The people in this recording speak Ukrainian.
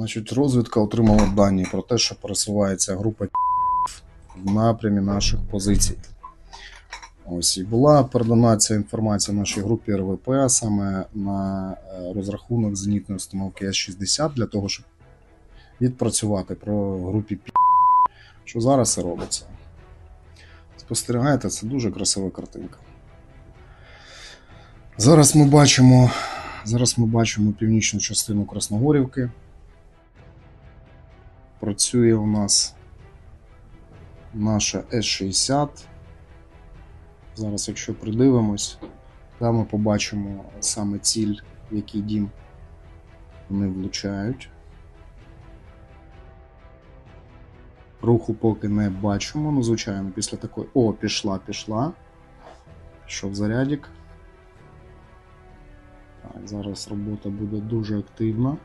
Значить, розвідка отримала дані про те, що пересувається група в напрямі наших позицій. Ось і була передана ця інформація нашій групі РВП саме на е, розрахунок зенітної установки С-60 для того, щоб відпрацювати про групі Пі, що зараз і робиться. Спостерігаєте, це дуже красива картинка. Зараз ми бачимо, зараз ми бачимо північну частину Красногорівки. Працює у нас наша С-60. Зараз, якщо придивимось, там ми побачимо саме ціль, який дім вони влучають. Руху поки не бачимо. Ну, звичайно, після такої. О, пішла, пішла. Пішов зарядик. Так, зараз робота буде дуже активна.